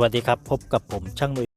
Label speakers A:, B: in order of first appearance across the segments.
A: วัสดีครับ พบกับผมช่างนุย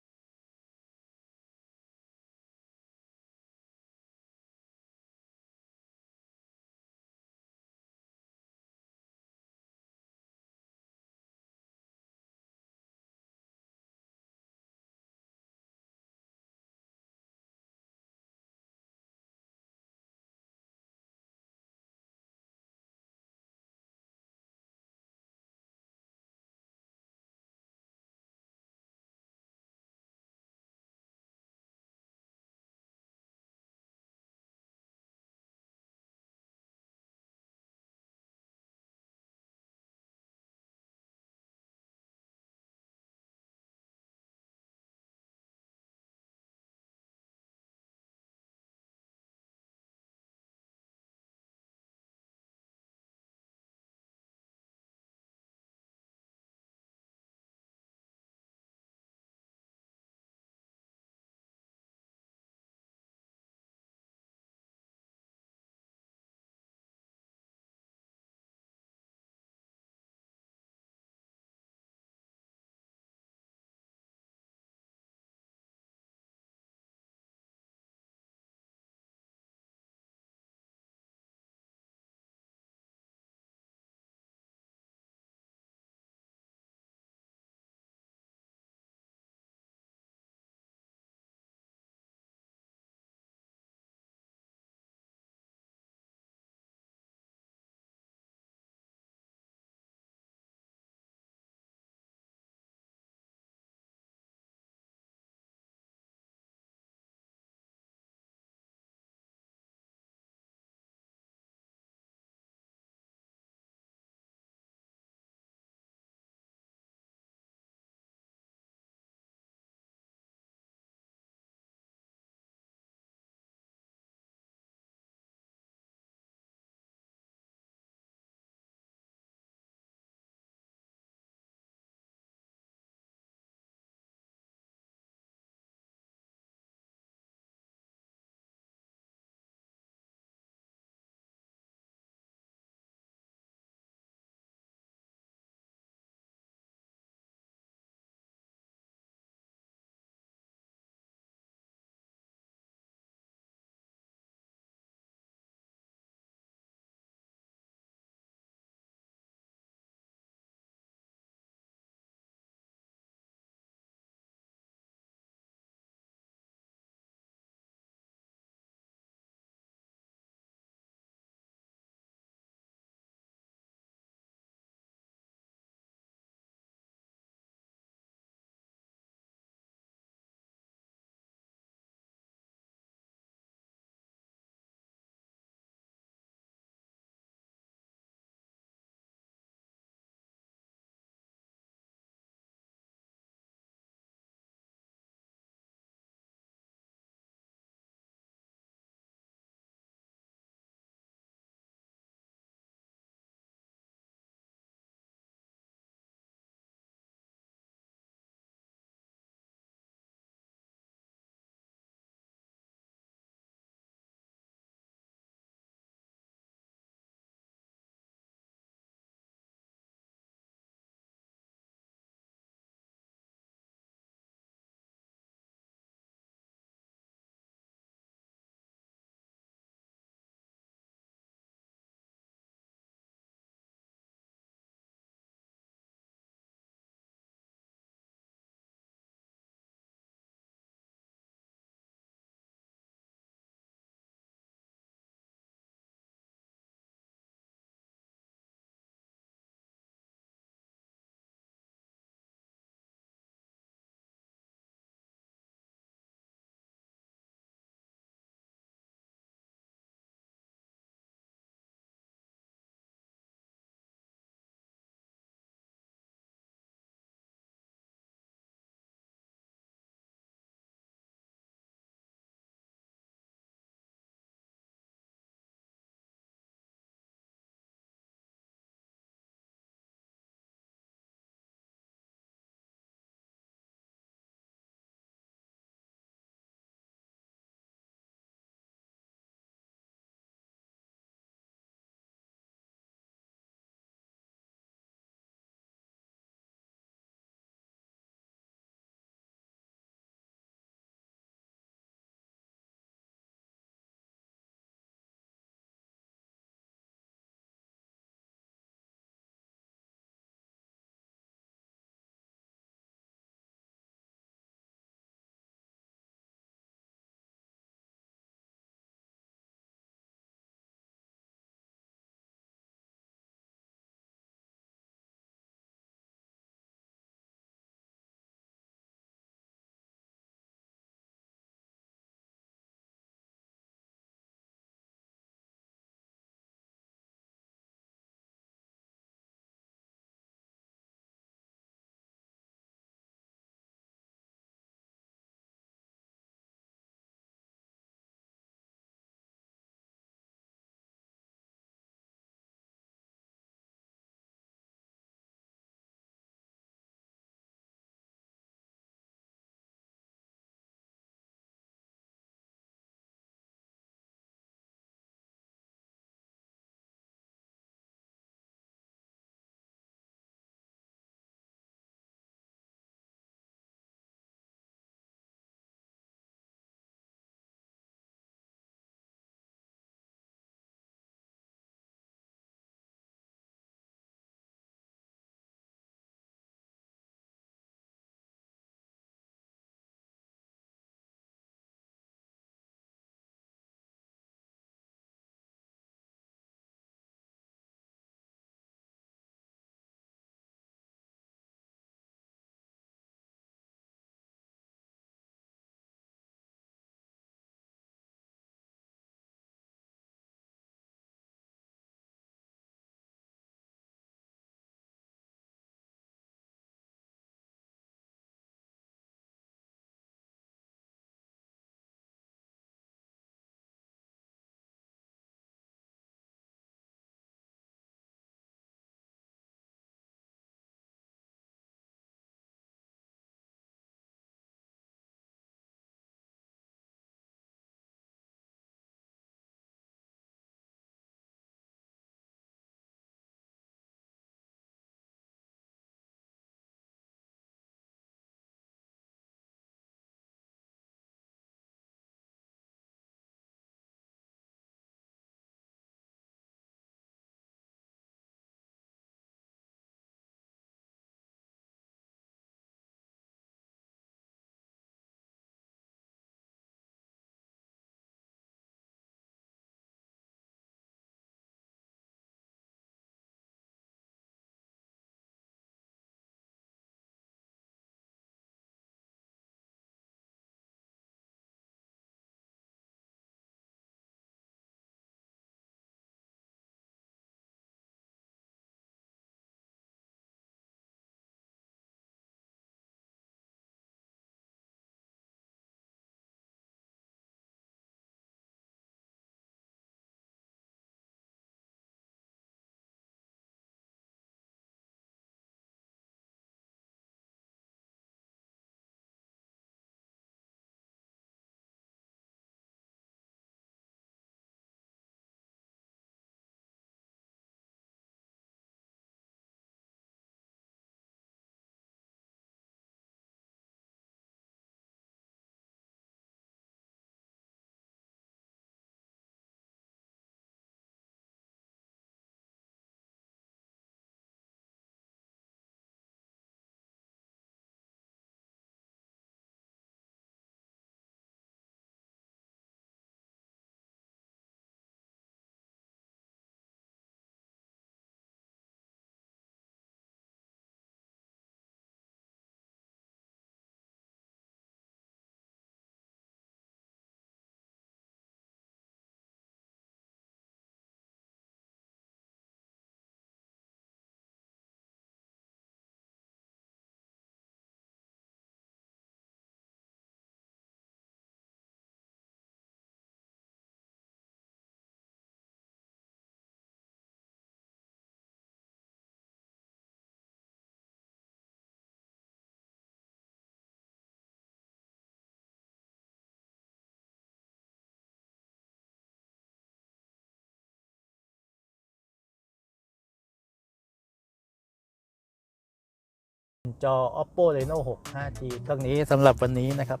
A: จอ oppo reno 6 5g เครื่องนี้สำหรับวันนี้นะครับ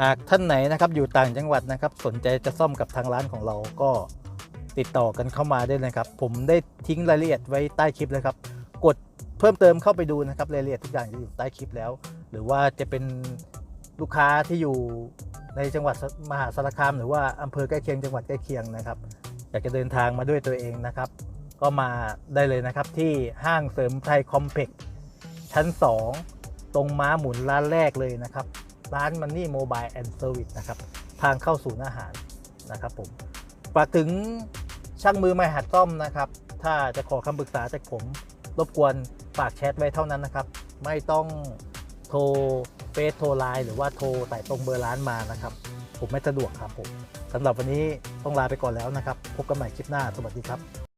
A: หากท่านไหนนะครับอยู่ต่างจังหวัดนะครับ สนใจจะซ่อมกับทางร้านของเราก็ติดต่อกันเข้ามาได้นะครับ ผมได้ทิ้งรายละเอียดไว้ใต้คลิปเลยครับ กดเพิ่มเติมเข้าไปดูนะครับรายละเอียดทุกอย่างจะอยู่ใต้คลิปแล้ว หรือว่าจะเป็นลูกค้าที่อยู่ในจังหวัดมหาสารคาม หรือว่าอำเภอใกล้เคียงจังหวัดใกล้เคียงนะครับอยากจะเดินทางมาด้วยตัวเองนะครับ ก็มาได้เลยนะครับที่ห้างเสริมไทยคอมเพล็กซ์ ชั้น 2 ตรงม้าหมุนร้านแรกเลยนะครับ ร้านมันนี่โมบายแอนด์เซอร์วิสนะครับ ทางเข้าศูนย์อาหารนะครับผมฝากถึงช่างมือใหม่หัดซ่อมนะครับ ถ้าจะขอคำปรึกษาจากผม รบกวนฝากแชทไว้เท่านั้นนะครับ ไม่ต้องโทรเฟซโทรไลน์หรือว่าโทรแต่ตรงเบอร์ร้านมานะครับ ผมไม่สะดวกครับผมสำหรับวันนี้ต้องลาไปก่อนแล้วนะครับ พบกันใหม่คลิปหน้า สวัสดีครับ